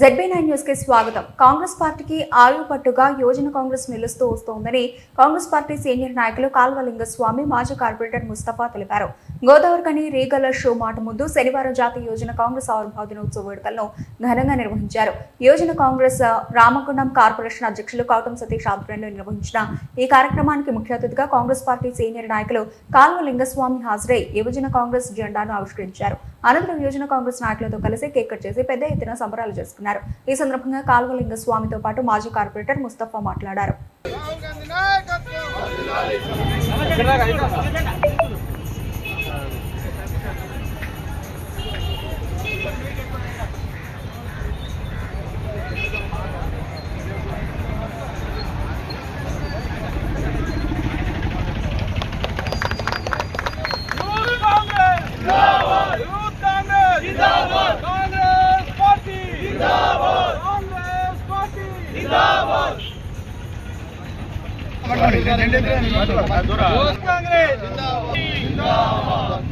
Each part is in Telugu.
జెడ్బీ నైన్ న్యూస్కి స్వాగతం. కాంగ్రెస్ పార్టీకి ఆయువు పట్టుగా యోజన కాంగ్రెస్ నిలుస్తూ వస్తోందని కాంగ్రెస్ పార్టీ సీనియర్ నాయకులు కాల్వలింగస్వామి మాజీ కార్పొరేటర్ ముస్తఫా తెలిపారు. గోదావరికని రీగల షో మాట ముందు శనివారం జాతీయ యోజన కాంగ్రెస్ ఆవిర్భావ దినోత్సవ వేడుకలను ఘనంగా నిర్వహించారు. యోజన కాంగ్రెస్ రామగుండం కార్పొరేషన్ అధ్యక్షులు కౌటం సతీష్ ఆధ్వర్యంలో నిర్వహించిన ఈ కార్యక్రమానికి ముఖ్య అతిథిగా కాంగ్రెస్ పార్టీ సీనియర్ నాయకులు కాల్వ లింగస్వామి హాజరై యువజన కాంగ్రెస్ జెండాను ఆవిష్కరించారు. అనంతరం యువజన కాంగ్రెస్ నాయకులతో కలిసి కేక్ కట్ చేసి పెద్ద ఎత్తున సంబరాలు చేసుకున్నారు. ఈ సందర్భంగా కాల్వలింగ స్వామితో పాటు మాజీ కార్పొరేటర్ ముస్తఫా మాట్లాడారు.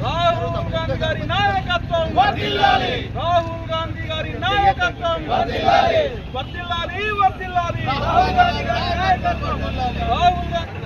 రాహుల్ గాంధీ గారి నాయకత్వం వర్ధిల్లాలి రాహుల్ గాంధీ గారి నాయకత్వం వర్ధిల్లాలి వర్ధిల్లాలి వర్ధిల్లాలి రాహుల్ గాంధీ గారి నాయకత్వం రాహుల్ గాంధీ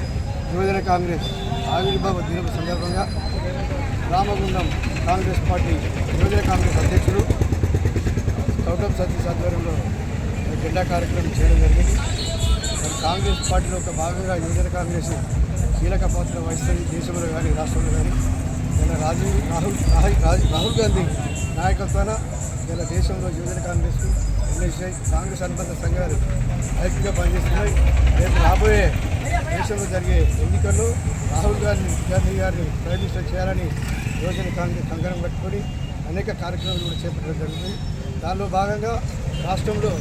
యువజన కాంగ్రెస్ ఆవిర్భావ దినం సందర్భంగా రామగుండం కాంగ్రెస్ పార్టీ యువజన కాంగ్రెస్ అధ్యక్షుడు కౌటం సతీష్ ఆధ్వర్యంలో జెండా కార్యక్రమం చేయడం జరిగింది. కాంగ్రెస్ పార్టీలో ఒక భాగంగా యువజన కాంగ్రెస్ కీలక పాత్ర వహిస్తుంది దేశంలో కానీ రాష్ట్రంలో కానీ. ఇలా రాజీవ్ రాహుల్ రాహుల్ రాహుల్ గాంధీ నాయకత్వాన ఇలా దేశంలో యువజన కాంగ్రెస్ ఉన్నాయి కాంగ్రెస్ అనుబంధ సంఘాలు ఐక్యంగా పనిచేస్తున్నాయి. రేపు రాబోయే దేశంలో జరిగే ఎన్నికల్లో రాహుల్ గాంధీ గాంధీ గారిని ప్రైమ్ మినిస్టర్ చేయాలని యువజన కాంగ్రెస్ కంకణం కట్టుకొని అనేక కార్యక్రమాలు కూడా చేపట్టడం జరుగుతుంది. దానిలో భాగంగా రాష్ట్రంలో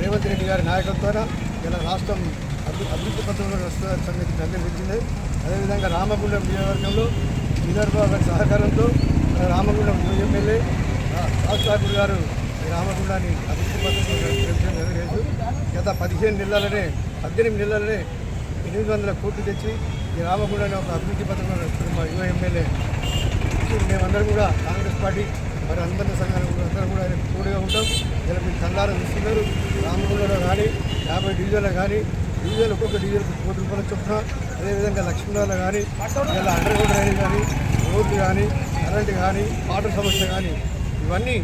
రేవంత్ రెడ్డి గారి నాయకత్వాన ఇలా రాష్ట్రం అభి అభివృద్ధి పథంలో వస్తున్న సంగతి అందరికీ అదేవిధంగా రామగుండం నియోజకవర్గంలో విదర్భ గారి సహకారంతో రామగుండం ఎమ్మెల్యే రాజ్ ఠాకూర్ గారు రామగుండాన్ని అభివృద్ధి పథకం నడిపించడం జరగలేదు. గత పదిహేను నెలలనే పద్దెనిమిది నెలలనే ఎనిమిది వందల కోట్లు తెచ్చి ఈ రామగుండాన్ని ఒక అభివృద్ధి పథకం యువ ఎమ్మెల్యే మేమందరం కూడా కాంగ్రెస్ పార్టీ మరి అందరి సంఘాలు అందరూ కూడా ఆయనకు తోడుగా ఉంటాం. ఇలా మీరు కందారం చూస్తున్నారు. రామగుండలో కానీ యాభై డివిజన్లో కానీ డివిజన్ ఒక్కొక్క డివిజన్ కోటి రూపాయల చొప్పున అదేవిధంగా లక్ష్మీనారాయణ కానీ ఇలా అండర్ గ్రౌండ్ డ్రైనేజ్ కానీ రోడ్లు కానీ కరెంట్ కానీ వాటర్ సమస్య కానీ ఇవన్నీ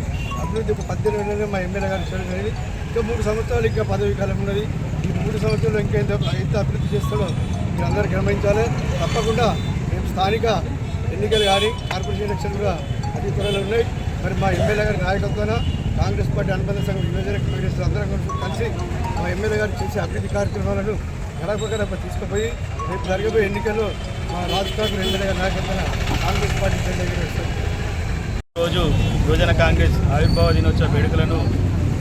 అభివృద్ధి పద్దెనిమిది మా ఎమ్మెల్యే గారు చేయడం జరిగింది. ఇంకా మూడు సంవత్సరాలు ఇంకా పదవి కాలం ఉన్నది. ఈ మూడు సంవత్సరాలు ఇంకా ఎంత ఎంత అభివృద్ధి చేస్తాడో మీరు అందరూ గమనించాలి. తప్పకుండా రేపు స్థానిక ఎన్నికలు కానీ కార్పొరేషన్ ఎలక్షన్ కూడా అతి త్వరలో ఉన్నాయి. మరి మా ఎమ్మెల్యే గారి నాయకత్వాన కాంగ్రెస్ పార్టీ అనుబంధ సంఘం యువజన కాంగ్రెస్ అందరం కలిసి మా ఎమ్మెల్యే గారు చేసే అభివృద్ధి కార్యక్రమాలను గడప గడప తీసుకుపోయి రేపు జరగబోయే ఎన్నికల్లో మా రాజ్ ఠాకూర్ ఎమ్మెల్యే గారి నాయకత్వాన కాంగ్రెస్ పార్టీ జెండా రోజు యువజన కాంగ్రెస్ ఆవిర్భావ దినోత్సవ వేడుకలను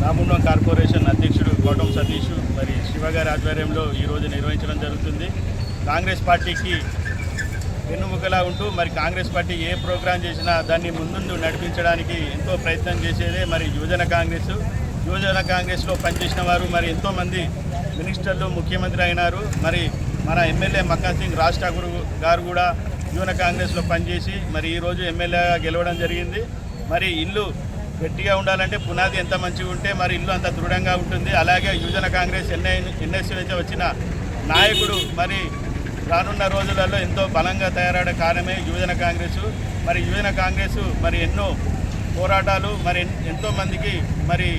రామగుండం కార్పొరేషన్ అధ్యక్షుడు గౌటం సతీష్ మరి శివగారి ఆధ్వర్యంలో ఆధ్వర్యంలో ఈరోజు నిర్వహించడం జరుగుతుంది. కాంగ్రెస్ పార్టీకి వెన్నుముకలా ఉంటూ మరి కాంగ్రెస్ పార్టీ ఏ ప్రోగ్రాం చేసినా దాన్ని ముందుందు నడిపించడానికి ఎంతో ప్రయత్నం చేసేదే మరి యువజన కాంగ్రెస్. యువజన కాంగ్రెస్లో పనిచేసిన వారు మరి ఎంతోమంది మినిస్టర్లు ముఖ్యమంత్రి అయినారు. మరి మన ఎమ్మెల్యే మక్కా సింగ్ రాజ్ ఠాకూర్ గారు కూడా యువన కాంగ్రెస్లో పనిచేసి మరి ఈరోజు ఎమ్మెల్యేగా గెలవడం జరిగింది. మరి ఇల్లు గట్టిగా ఉండాలంటే పునాది ఎంత మంచిగా ఉంటే మరి ఇల్లు అంత దృఢంగా ఉంటుంది. అలాగే యువజన కాంగ్రెస్ ఎన్ఐ ఎన్ఎస్సీ నుంచి వచ్చిన నాయకుడు మరి రానున్న రోజులలో ఎంతో బలంగా తయారడే కారణమే యువజన కాంగ్రెస్. మరి యువజన కాంగ్రెస్ మరి ఎన్నో పోరాటాలు మరి ఎంతోమందికి ఎంతో మందికి మరి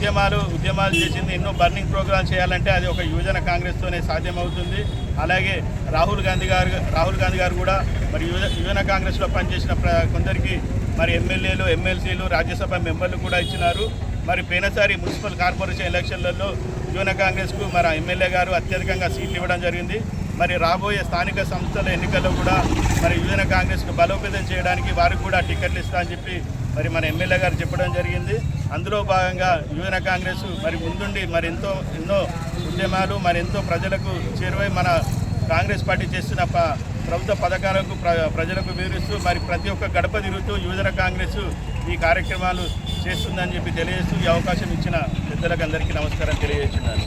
ఉద్యమాలు ఉద్యమాలు చేసింది ఎన్నో బర్నింగ్ ప్రోగ్రామ్స్ చేయాలంటే అది ఒక యువజన కాంగ్రెస్తోనే సాధ్యమవుతుంది. అలాగే రాహుల్ గాంధీ గారు రాహుల్ గాంధీ గారు కూడా మరి యువ యువన కాంగ్రెస్లో పనిచేసిన కొందరికి మరి ఎమ్మెల్యేలు ఎమ్మెల్సీలు రాజ్యసభ మెంబర్లు కూడా ఇచ్చినారు. మరి పోయినసారి మున్సిపల్ కార్పొరేషన్ ఎలక్షన్లలో యువన కాంగ్రెస్కు మరి ఎమ్మెల్యే గారు అత్యధికంగా సీట్లు ఇవ్వడం జరిగింది. మరి రాబోయే స్థానిక సంస్థల ఎన్నికల్లో కూడా మరి యువజన కాంగ్రెస్కు బలోపేతం చేయడానికి వారికి కూడా టికెట్లు ఇస్తా అని చెప్పి మరి మన ఎమ్మెల్యే గారు చెప్పడం జరిగింది. అందులో భాగంగా యువన కాంగ్రెస్ మరి ముందుండి మరి ఎంతో ఎన్నో ఉద్యమాలు మరి ఎంతో ప్రజలకు చేరువై మన కాంగ్రెస్ పార్టీ చేస్తున్న ప్రభుత్వ పథకాలకు ప్రజలకు వివరిస్తూ మరి ప్రతి ఒక్క గడప తిరుగుతూ యువజన కాంగ్రెస్ ఈ కార్యక్రమాలు చేస్తుందని చెప్పి తెలియజేస్తూ ఈ అవకాశం ఇచ్చిన పెద్దలకు అందరికీ నమస్కారం తెలియజేస్తున్నాను.